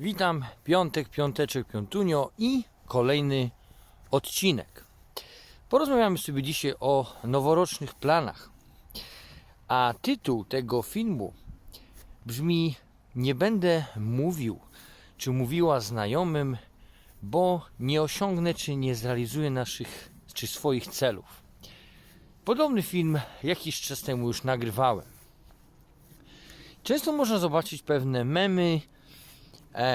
Witam, piątek, piąteczek, piątunio i kolejny odcinek. Porozmawiamy sobie dzisiaj o noworocznych planach. A tytuł tego filmu brzmi Nie będę mówił, czy mówiła znajomym, bo nie osiągnę, czy nie zrealizuję naszych, czy swoich celów. Podobny film jakiś czas temu już nagrywałem. Często można zobaczyć pewne memy,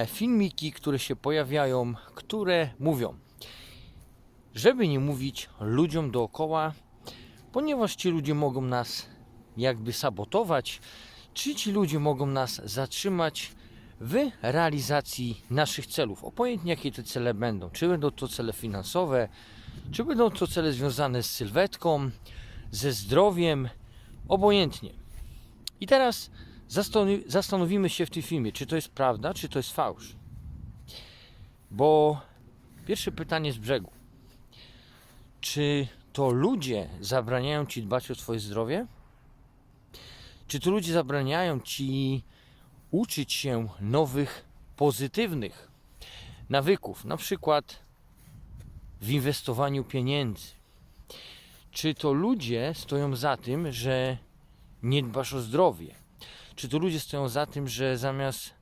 filmiki, które się pojawiają, które mówią, żeby nie mówić ludziom dookoła, ponieważ ci ludzie mogą nas jakby sabotować, czy ci ludzie mogą nas zatrzymać w realizacji naszych celów. Obojętnie jakie te cele będą, czy będą to cele finansowe, czy będą to cele związane z sylwetką, ze zdrowiem, obojętnie. I teraz zastanowimy się w tym filmie, czy to jest prawda, czy to jest fałsz. Bo pierwsze pytanie z brzegu. Czy to ludzie zabraniają ci dbać o twoje zdrowie? Czy to ludzie zabraniają ci uczyć się nowych, pozytywnych nawyków, na przykład w inwestowaniu pieniędzy? Czy to ludzie stoją za tym, że nie dbasz o zdrowie? Czy to ludzie stoją za tym, że zamiast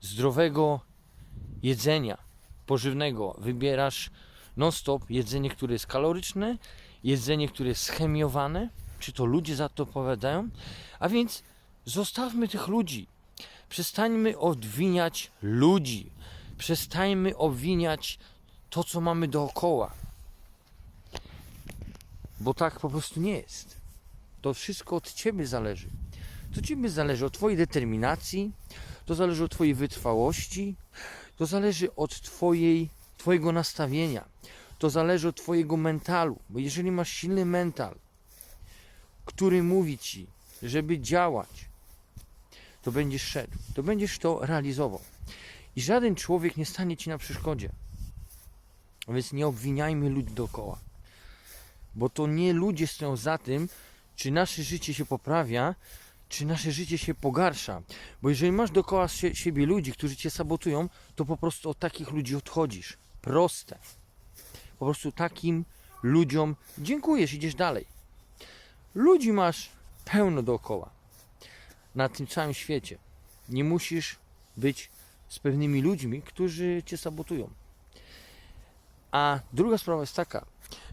zdrowego jedzenia, pożywnego, wybierasz non-stop jedzenie, które jest kaloryczne, jedzenie, które jest schemiowane? Czy to ludzie za to odpowiadają? A więc zostawmy tych ludzi. Przestańmy obwiniać ludzi. Przestańmy obwiniać to, co mamy dookoła. Bo tak po prostu nie jest. To wszystko od Ciebie zależy. To Ciebie zależy od Twojej determinacji, to zależy od Twojej wytrwałości, to zależy od twojej, Twojego nastawienia, to zależy od Twojego mentalu. Bo jeżeli masz silny mental, który mówi Ci, żeby działać, to będziesz szedł, to będziesz to realizował. I żaden człowiek nie stanie Ci na przeszkodzie. Więc nie obwiniajmy ludzi dookoła. Bo to nie ludzie stoją za tym, czy nasze życie się poprawia, czy nasze życie się pogarsza. Bo jeżeli masz dookoła sie- siebie ludzi, którzy cię sabotują, to po prostu od takich ludzi odchodzisz. Proste. Po prostu takim ludziom dziękujesz, idziesz dalej. Ludzi masz pełno dookoła. Na tym całym świecie. Nie musisz być z pewnymi ludźmi, którzy cię sabotują. A druga sprawa jest taka,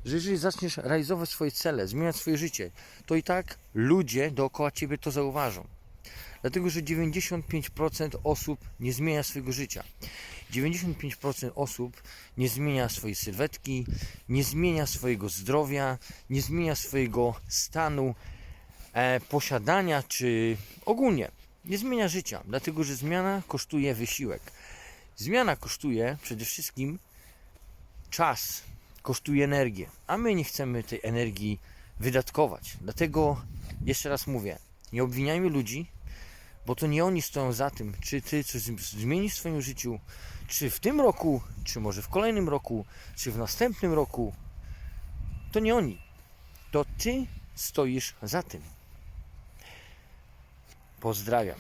że jeżeli zaczniesz realizować swoje cele, zmieniać swoje życie, to i tak ludzie dookoła ciebie to zauważą. Dlatego, że 95% osób nie zmienia swojego życia. 95% osób nie zmienia swojej sylwetki, nie zmienia swojego zdrowia, nie zmienia swojego stanu e, posiadania, czy ogólnie nie zmienia życia. Dlatego, że zmiana kosztuje wysiłek. Zmiana kosztuje przede wszystkim czas, kosztuje energię, a my nie chcemy tej energii wydatkować. Dlatego jeszcze raz mówię, nie obwiniajmy ludzi, bo to nie oni stoją za tym, czy ty coś zmienisz w swoim życiu, czy w tym roku, czy może w kolejnym roku, czy w następnym roku. To nie oni. To ty stoisz za tym. Pozdrawiam.